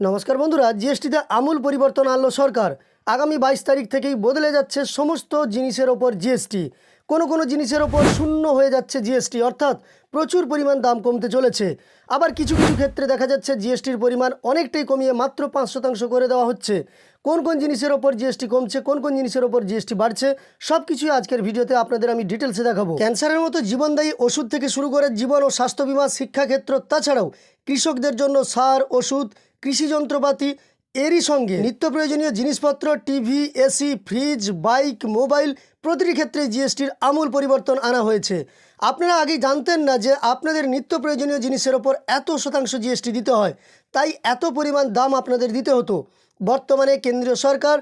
নমস্কার বন্ধুরা, জিএসটিতে আমূল পরিবর্তন আনলো সরকার। আগামী বাইশ তারিখ থেকেই বদলে যাচ্ছে সমস্ত জিনিসের ওপর জিএসটি। কোনো কোনো জিনিসের ওপর শূন্য হয়ে যাচ্ছে জিএসটি, অর্থাৎ প্রচুর পরিমাণ দাম কমতে চলেছে। আবার কিছু কিছু ক্ষেত্রে দেখা যাচ্ছে জিএসটির পরিমাণ অনেকটাই কমিয়ে মাত্র পাঁচ শতাংশ করে দেওয়া হচ্ছে। কোন কোন জিনিসের ওপর জিএসটি কমছে, কোন কোন জিনিসের ওপর জিএসটি বাড়ছে সব কিছুই আজকের ভিডিওতে আপনাদের আমি ডিটেলসে দেখাবো। ক্যান্সারের মতো জীবনদায়ী ওষুধ থেকে শুরু করে জীবন ও স্বাস্থ্য বিমা শিক্ষাক্ষেত্র, তাছাড়াও কৃষকদের জন্য সার, ওষুধ কৃষি যন্ত্রপাতি এরই সঙ্গে নিত্য প্রয়োজনীয় জিনিসপত্র, TV, AC, fridge, bike, mobile প্রতিটি ক্ষেত্রে জিএসটির আমূল পরিবর্তন আনা হয়েছে। আপনারা আগেই জানতেন না যে আপনাদের নিত্য প্রয়োজনীয় জিনিসের ওপর এত শতাংশ জিএসটি দিতে হয়। তাই এত পরিমাণ দাম আপনাদের দিতে হতো। বর্তমানে কেন্দ্রীয় সরকার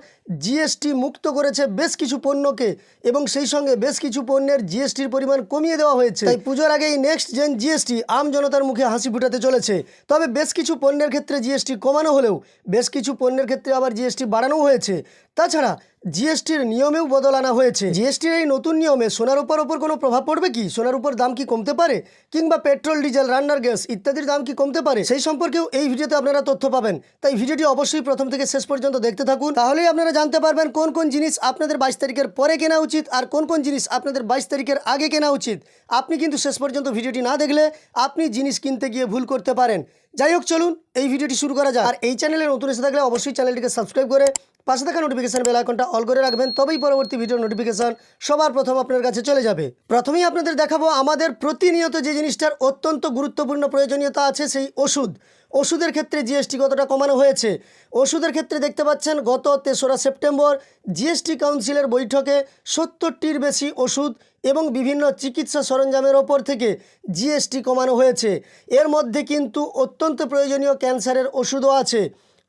জিএসটি মুক্ত করেছে বেশ কিছু পণ্যকে এবং সেই সঙ্গে বেশ কিছু পণ্যের জিএসটির পরিমাণ কমিয়ে দেওয়া হয়েছে। তাই পুজোর আগেই নেক্সট জেন জিএসটি আম জনতার মুখে হাসি ফুটাতে চলেছে। তবে বেশ কিছু পণ্যের ক্ষেত্রে জিএসটি কমানো হলেও, বেশ কিছু পণ্যের ক্ষেত্রে আবার জিএসটি বাড়ানো হয়েছে। তাছাড়া জিএসটির নিয়মেও বদল আনা হয়েছে। জিএসটির এই নতুন নিয়মে সোনার উপর ওপর কোনো প্রভাব পড়বে কি? সোনার উপর দাম কি কমতে পারে? কিংবা পেট্রোল, ডিজেল, রান্নার গ্যাস ইত্যাদির দাম কি কমতে পারে? সেই সম্পর্কেও এই ভিডিওতে আপনারা তথ্য পাবেন। তাই ভিডিওটি অবশ্যই প্রথম থেকে শেষ পর্যন্ত দেখতে থাকুন। তাহলেই আপনারা জানতে পারবেন কোন কোন জিনিস আপনাদের বাইশ তারিখের পরে কেনা উচিত আর কোন কোন জিনিস আপনাদের বাইশ তারিখের আগে কেনা উচিত। আপনি কিন্তু শেষ পর্যন্ত ভিডিওটি না দেখলে আপনি জিনিস কিনতে গিয়ে ভুল করতে পারেন। যাই হোক, চলুন এই ভিডিওটি শুরু করা যাক। আর এই চ্যানেলে নতুন এসে থাকলে অবশ্যই চ্যানেলটিকে সাবস্ক্রাইব করে পাশে থাকা নোটিফিকেশন বেল আইকনটা অল করে রাখবেন, তবেই পরবর্তী ভিডিওর নোটিফিকেশন সবার প্রথম আপনার কাছে চলে যাবে। প্রথমেই আপনাদের দেখাবো আমাদের প্রতিনিয়ত যে জিনিসটার অত্যন্ত গুরুত্বপূর্ণ প্রয়োজনীয়তা আছে, সেই ওষুধ। ওষুধের ক্ষেত্রে জিএসটি কতটা কমানো হয়েছে? ওষুধের ক্ষেত্রে দেখতে পাচ্ছেন, গত তেসরা সেপ্টেম্বর জিএসটি কাউন্সিলের বৈঠকে সত্তরটির বেশি ওষুধ এবং বিভিন্ন চিকিৎসা সরঞ্জামের ওপর থেকে জিএসটি কমানো হয়েছে। এর মধ্যে কিন্তু অত্যন্ত প্রয়োজনীয় ক্যান্সারের ওষুধও আছে।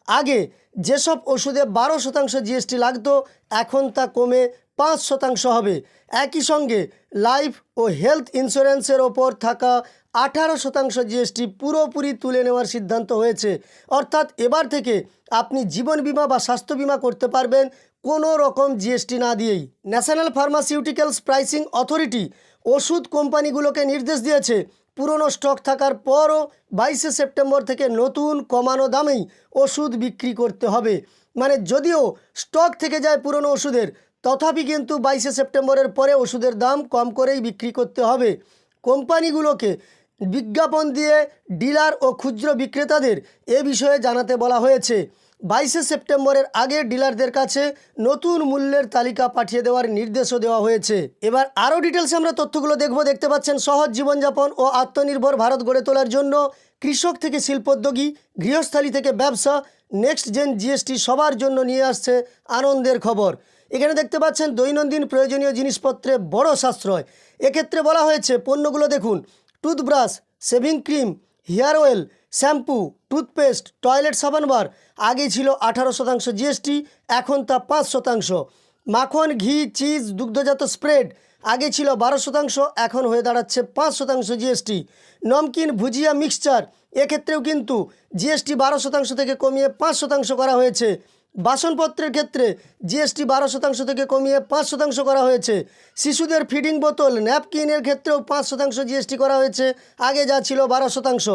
আগে যেসব ওষুধে বারো শতাংশ জিএসটি লাগতো, এখন তা কমে পাঁচ শতাংশ হবে। একই সঙ্গে লাইফ ও হেলথ ইন্স্যুরেন্সের ওপর থাকা আঠারো শতাংশ জিএসটি পুরোপুরি তুলে নেওয়ার সিদ্ধান্ত হয়েছে। অর্থাৎ এবার থেকে আপনি জীবন বিমা বা স্বাস্থ্য বিমা করতে পারবেন কোনো রকম জিএসটি না দিয়েই। ন্যাশনাল ফার্মাসিউটিক্যালস প্রাইসিং অথরিটি ওষুধ কোম্পানিগুলোকে নির্দেশ দিয়েছে পুরনো স্টক থাকার পরও বাইশে সেপ্টেম্বর থেকে নতুন কমানো দামেই ওষুধ বিক্রি করতে হবে। মানে যদিও স্টক থেকে যায় পুরনো ওষুধের, তথাপি কিন্তু বাইশে সেপ্টেম্বরের পরে ওষুধের দাম কম করেই বিক্রি করতে হবে। কোম্পানিগুলোকে বিজ্ঞাপন দিয়ে ডিলার ও খুচরো বিক্রেতাদের এ বিষয়ে জানাতে বলা হয়েছে। বাইশে সেপ্টেম্বরের আগে ডিলারদের কাছে নতুন মূল্যের তালিকা পাঠিয়ে দেওয়ার নির্দেশও দেওয়া হয়েছে। এবার আরও ডিটেলসে আমরা তথ্যগুলো দেখব। দেখতে পাচ্ছেন, সহজ জীবনযাপন ও আত্মনির্ভর ভারত গড়ে তোলার জন্য কৃষক থেকে শিল্পোদ্যোগী, গৃহস্থালী থেকে ব্যবসা, নেক্সট জেন জিএসটি সবার জন্য নিয়ে আসছে আনন্দের খবর। এখানে দেখতে পাচ্ছেন, দৈনন্দিন প্রয়োজনীয় জিনিসপত্রে বড় সাশ্রয়। এক্ষেত্রে বলা হয়েছে, পণ্যগুলো দেখুন, toothbrush, shaving cream, hair oil shampoo, toothpaste, toilet সাবান বার আগে ছিল আঠারো শতাংশ জিএসটি, এখন তা পাঁচ শতাংশ। মাখন, ঘি, চিজ, দুগ্ধজাত স্প্রেড, আগে ছিল বারো শতাংশ, এখন হয়ে দাঁড়াচ্ছে পাঁচ শতাংশ জিএসটি। নমকিন, ভুজিয়া মিক্সচার, এক্ষেত্রেও কিন্তু জিএসটি বারো শতাংশ থেকে কমিয়ে পাঁচ শতাংশ করা হয়েছে। বাসনপত্রের ক্ষেত্রে জিএসটি বারো শতাংশ থেকে কমিয়ে পাঁচ শতাংশ করা হয়েছে। শিশুদের ফিডিং বোতল, ন্যাপকিনের ক্ষেত্রেও পাঁচ শতাংশ জিএসটি করা হয়েছে, আগে যা ছিল বারো শতাংশ।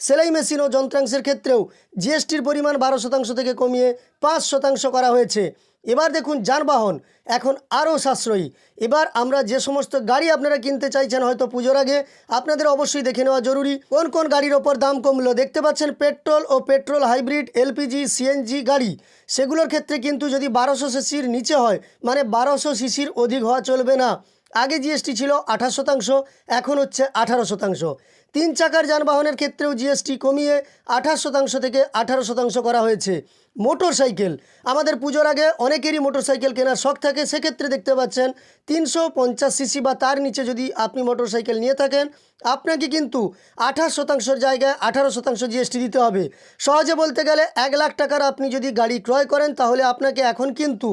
সেলাই মেশিন ও যন্ত্রাংশের ক্ষেত্রেও জিএসটির পরিমাণ বারো শতাংশ থেকে কমিয়ে পাঁচ শতাংশ করা হয়েছে। এবার দেখুন যানবাহন, এখন আরও সাশ্রয়ী। এবার আমরা যে সমস্ত গাড়ি আপনারা কিনতে চাইছেন হয়তো পুজোর আগে, আপনাদের অবশ্যই দেখে নেওয়া জরুরি। কোন কোন গাড়ির ওপর দাম কমলো? দেখতে পাচ্ছেন পেট্রোল ও পেট্রোল হাইব্রিড, এলপিজি, সিএনজি গাড়ি। সেগুলোর ক্ষেত্রে কিন্তু যদি বারোশো সিসির নিচে হয় মানে বারোশো সিসির অধিক হওয়া চলবে না। আগে জিএসটি ছিল আঠাশ শতাংশ, এখন হচ্ছে আঠারো শতাংশ। তিন চাকার যানবাহনের ক্ষেত্রেও জিএসটি কমিয়ে আঠাশ শতাংশ থেকে আঠারো শতাংশ করা হয়েছে। মোটর সাইকেল আমাদের পুজোর আগে অনেকেরই মোটর সাইকেল কেনার শখ থাকে, সেক্ষেত্রে দেখতে পাচ্ছেন তিনশো পঞ্চাশ সিসি বা তার নিচে যদি আপনি মোটর সাইকেল নিয়ে থাকেন, আপনাকে কিন্তু আঠাশ শতাংশের জায়গায় আঠারো শতাংশ জিএসটি দিতে হবে। সহজে বলতে গেলে এক লাখ টাকার আপনি যদি গাড়ি ক্রয় করেন, তাহলে আপনাকে এখন কিন্তু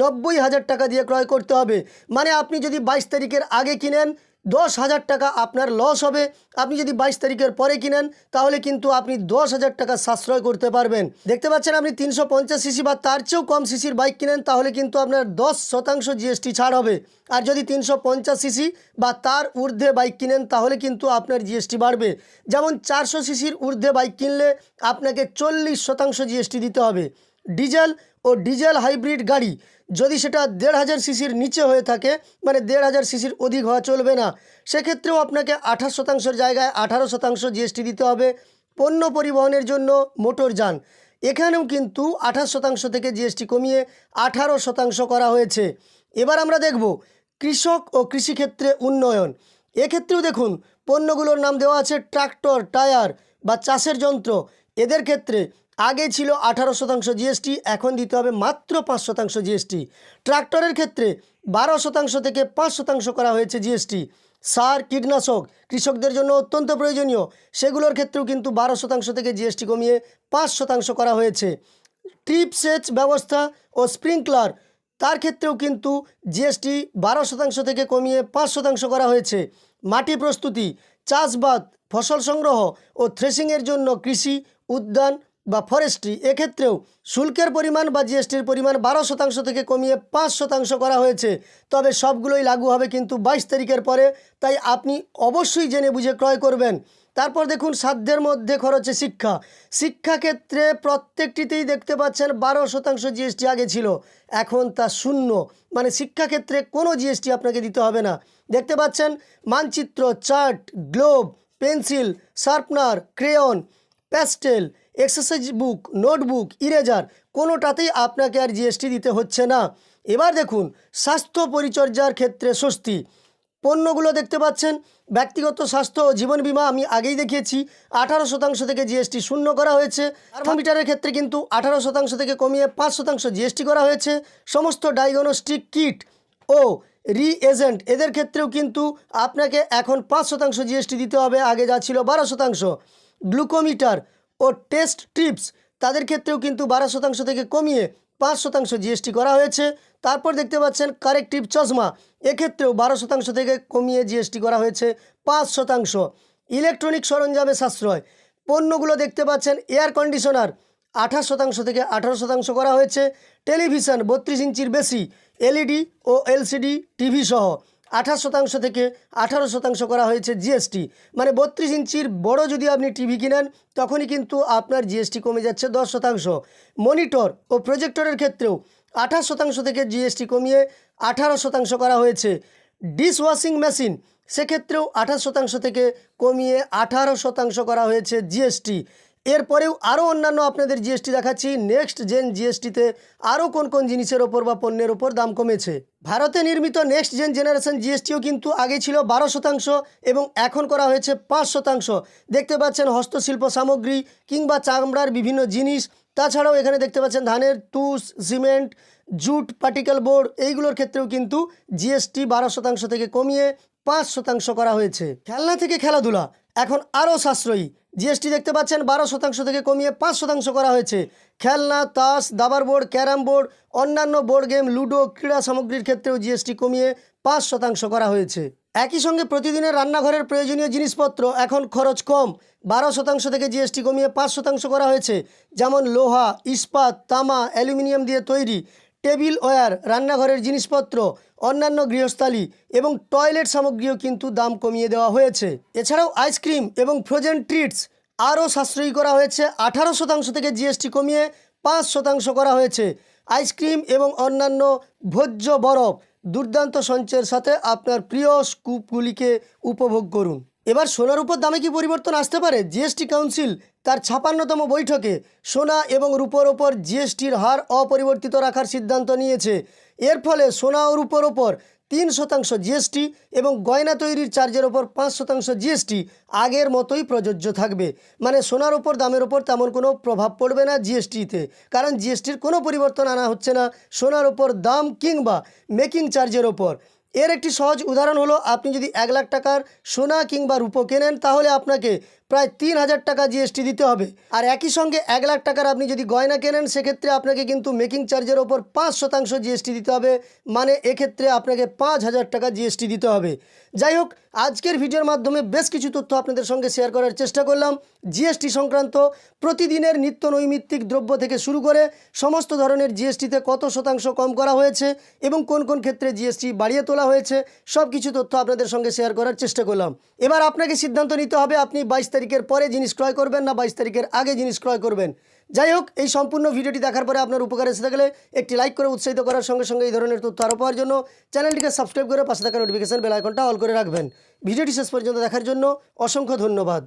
নব্বই হাজার টাকা দিয়ে ক্রয় করতে হবে। মানে আপনি যদি বাইশ তারিখের আগে কিনেন দশ হাজার টাকা আপনার লস হবে। আপনি যদি বাইশ তারিখের পরে কিনেন, তাহলে কিন্তু আপনি দশ হাজার টাকা সাশ্রয় করতে পারবেন। দেখতে পাচ্ছেন আপনি তিনশো পঞ্চাশ সিসি বা তার চেয়েও কম সিসির বাইক কিনেন, তাহলে কিন্তু আপনার দশ শতাংশ জিএসটি ছাড় হবে। আর যদি তিনশো পঞ্চাশ সিসি বা তার ঊর্ধ্বে বাইক কিনেন, তাহলে কিন্তু আপনার জিএসটি বাড়বে। যেমন চারশো সিসির ঊর্ধ্বে বাইক কিনলে আপনাকে চল্লিশ শতাংশ জিএসটি দিতে হবে। ডিজেল ও ডিজেল হাইব্রিড গাড়ি। যদি সেটা দেড় হাজার সিসির নিচে হয়ে থাকে মানে দেড় হাজার সিসির অধিক হওয়া চলবে না, সেক্ষেত্রেও আপনাকে আঠাশ শতাংশের জায়গায় আঠারো শতাংশ জিএসটি দিতে হবে পণ্য পরিবহনের জন্য মোটর যান। এখানেও কিন্তু আঠাশ শতাংশ থেকে জিএসটি কমিয়ে আঠারো শতাংশ করা হয়েছে। এবার আমরা দেখব কৃষক ও কৃষিক্ষেত্রে উন্নয়ন। এক্ষেত্রেও দেখুন, পণ্যগুলোর নাম দেওয়া আছে ট্রাক্টর, টায়ার বা চাষের যন্ত্র। এদের ক্ষেত্রে আগে ছিল আঠারো শতাংশ জিএসটি এখন দিতে হবে মাত্র পাঁচ শতাংশ জিএসটি ট্রাক্টরের ক্ষেত্রে বারো শতাংশ থেকে পাঁচ শতাংশ করা হয়েছে জিএসটি সার, কীটনাশক কৃষকদের জন্য অত্যন্ত প্রয়োজনীয়। সেগুলোর ক্ষেত্রেও কিন্তু বারো শতাংশ থেকে জিএসটি কমিয়ে পাঁচ শতাংশ করা হয়েছে। ট্রিপ সেচ ব্যবস্থা ও স্প্রিংকলার, তার ক্ষেত্রেও কিন্তু জিএসটি বারো শতাংশ থেকে কমিয়ে পাঁচ শতাংশ করা হয়েছে। মাটি প্রস্তুতি, চাষবাদ, ফসল সংগ্রহ ও থ্রেসিংয়ের জন্য কৃষি, উদ্যান বা ফরেস্ট্রি এক্ষেত্রেও শুল্কের পরিমাণ বা জিএসটির পরিমাণ বারো শতাংশ থেকে কমিয়ে পাঁচ শতাংশ করা হয়েছে। তবে সবগুলোই লাগু হবে কিন্তু বাইশ তারিখের পরে, তাই আপনি অবশ্যই জেনে বুঝে ক্রয় করবেন। তারপর দেখুন সাধ্যের মধ্যে খরচে শিক্ষা। শিক্ষাক্ষেত্রে প্রত্যেকটিতেই দেখতে পাচ্ছেন বারো শতাংশ জিএসটি আগে ছিল, এখন তা শূন্য। মানে শিক্ষাক্ষেত্রে কোনো জিএসটি আপনাকে দিতে হবে না। দেখতে পাচ্ছেন মানচিত্র, chart globe pencil, sharpener crayon pastel exercise book, notebook, eraser, কোনোটাতেই আপনাকে আর জিএসটি দিতে হচ্ছে না। এবার দেখুন, স্বাস্থ্য পরিচর্যার ক্ষেত্রে স্বস্তি। পণ্যগুলো দেখতে পাচ্ছেন। ব্যক্তিগত স্বাস্থ্য ও জীবন বীমা আমি আগেই দেখিয়েছি। আঠারো শতাংশ থেকে জিএসটি শূন্য করা হয়েছে। থার্মোমিটারের ক্ষেত্রে কিন্তু আঠারো শতাংশ থেকে কমিয়ে পাঁচ শতাংশ জিএসটি করা হয়েছে। সমস্ত ডায়াগনস্টিক কিট ও রি এজেন্ট এদের ক্ষেত্রেও কিন্তু আপনাকে এখন পাঁচ শতাংশ জিএসটি দিতে হবে। আগে যা ছিল বারো শতাংশ। গ্লুকোমিটার ও টেস্ট ট্রিপস। তাদের ক্ষেত্রেও কিন্তু বারো শতাংশ থেকে কমিয়ে পাঁচ শতাংশ জিএসটি করা হয়েছে। তারপর দেখতে পাচ্ছেন কারেক্টিভ চশমা। এক্ষেত্রেও বারো শতাংশ থেকে কমিয়ে জিএসটি করা হয়েছে পাঁচ শতাংশ। ইলেকট্রনিক সরঞ্জামে সাশ্রয়। পণ্যগুলো দেখতে পাচ্ছেন এয়ার কন্ডিশনার। আঠাশ শতাংশ থেকে আঠারো শতাংশ করা হয়েছে। টেলিভিশন বত্রিশ ইঞ্চির বেশি, এলইডি ও এলসিডি, টিভি সহ। আঠাশ শতাংশ থেকে আঠারো শতাংশ করা হয়েছে জিএসটি মানে বত্রিশ ইঞ্চির বড় যদি আপনি টিভি কিনেন, তখনই কিন্তু আপনার জিএসটি কমে যাচ্ছে দশ শতাংশ। মনিটর ও প্রজেক্টরের ক্ষেত্রেও আঠাশ শতাংশ থেকে জিএসটি কমিয়ে আঠারো শতাংশ করা হয়েছে। ডিশ ওয়াশিং মেশিন, সেক্ষেত্রেও আঠাশ শতাংশ থেকে কমিয়ে আঠারো শতাংশ করা হয়েছে জিএসটি এরপরেও আরও অন্যান্য আপনাদের জিএসটি দেখাচ্ছি। নেক্সট জেন জিএসটিতে আরও কোন কোন জিনিসের ওপর বা পণ্যের ওপর দাম কমেছে? ভারতে নির্মিত নেক্সট জেন জেনারেশন জিএসটিও কিন্তু আগে ছিল বারো শতাংশ এবং এখন করা হয়েছে পাঁচ শতাংশ। দেখতে পাচ্ছেন হস্তশিল্প সামগ্রী কিংবা চামড়ার বিভিন্ন জিনিস। তাছাড়াও এখানে দেখতে পাচ্ছেন ধানের তুষ, সিমেন্ট, জুট পার্টিকেল বোর্ড এইগুলোর ক্ষেত্রেও কিন্তু জিএসটি বারো শতাংশ থেকে কমিয়ে পাঁচ শতাংশ করা হয়েছে। খেলনা থেকে খেলাধুলা, এখন আরও সাশ্রয়ী। জিএসটি দেখতে পাচ্ছেন, বারো শতাংশ থেকে কমিয়ে পাঁচ শতাংশ করা হয়েছে। খেলনা, তাস, দাবার বোর্ড, ক্যারাম বোর্ড, অন্যান্য বোর্ড গেম, লুডো, ক্রীড়া সামগ্রীর ক্ষেত্রেও জিএসটি কমিয়ে পাঁচ শতাংশ করা হয়েছে। একই সঙ্গে প্রতিদিনের রান্নাঘরের প্রয়োজনীয় জিনিসপত্র এখন খরচ কম। বারো শতাংশ থেকে জিএসটি কমিয়ে পাঁচ শতাংশ করা হয়েছে, যেমন লোহা, ইস্পাত, তামা, অ্যালুমিনিয়াম দিয়ে তৈরি। টেবিল ওয়ার রান্নাঘরের জিনিসপত্র, অন্যান্য গৃহস্থালী এবং টয়লেট সামগ্রীও কিন্তু দাম কমিয়ে দেওয়া হয়েছে। এছাড়াও আইসক্রিম এবং ফ্রোজেন ট্রিটস আরও সাশ্রয়ী করা হয়েছে। আঠারো শতাংশ থেকে জিএসটি কমিয়ে পাঁচ শতাংশ করা হয়েছে। আইসক্রিম এবং অন্যান্য ভোজ্য বরফ দুর্দান্ত সঞ্চয়ের সাথে আপনার প্রিয় স্কুপগুলিকে উপভোগ করুন। এবার সোনার উপর দামে কি পরিবর্তন আসতে পারে? জিএসটি কাউন্সিল তার ছাপান্নতম বৈঠকে সোনা এবং রূপোর ওপর জিএসটির হার অপরিবর্তিত রাখার সিদ্ধান্ত নিয়েছে। এর ফলে সোনা ও রূপোর ওপর তিন শতাংশ জিএসটি এবং গয়না তৈরির চার্জের ওপর পাঁচ শতাংশ জিএসটি আগের মতোই প্রযোজ্য থাকবে। মানে সোনার ওপর দামের ওপর তেমন কোনো প্রভাব পড়বে না জিএসটিতে। কারণ জিএসটির কোনো পরিবর্তন আনা হচ্ছে না সোনার ওপর দাম কিংবা মেকিং চার্জের ওপর। এর একটি সহজ উদাহরণ হলো, আপনি যদি এক লাখ টাকার সোনা কিংবা রূপো কেনেন, তাহলে আপনাকে প্রায় তিন হাজার টাকা জিএসটি দিতে হবে। আর একই সঙ্গে এক লাখ টাকার আপনি যদি গয়না কেনেন, সেক্ষেত্রে আপনাকে কিন্তু মেকিং চার্জের ওপর পাঁচ শতাংশ জিএসটি দিতে হবে। মানে এক্ষেত্রে আপনাকে পাঁচ হাজার টাকা জিএসটি দিতে হবে। যাই হোক, আজকের ভিডিওর মাধ্যমে বেশ কিছু তথ্য আপনাদের সঙ্গে শেয়ার করার চেষ্টা করলাম। জিএসটি সংক্রান্ত প্রতিদিনের নিত্য নৈমিত্তিক দ্রব্য থেকে শুরু করে সমস্ত ধরনের জিএসটিতে কত শতাংশ কম করা হয়েছে এবং কোন কোন ক্ষেত্রে জিএসটি বাড়িয়ে তোলা হয়েছে সব কিছু তথ্য আপনাদের সঙ্গে শেয়ার করার চেষ্টা করলাম। এবার আপনাকে সিদ্ধান্ত নিতে হবে, আপনি বাইশ তারিখের পরে জিনিস ক্রয় করবেন না বাইশ তারিখের আগে জিনিস ক্রয় করবেন। যাই হোক, এই সম্পূর্ণ ভিডিওটি দেখার পরে আপনার উপকার এসে থাকলে একটি লাইক করে উৎসাহিত করার সঙ্গে সঙ্গে এই ধরনের তথ্য আরও পাওয়ার জন্য চ্যানেলটিকে সাবস্ক্রাইব করে পাশে থাকা নোটিফিকেশান বেল আইকনটা অল করে রাখবেন। ভিডিওটি শেষ পর্যন্ত দেখার জন্য অসংখ্য ধন্যবাদ।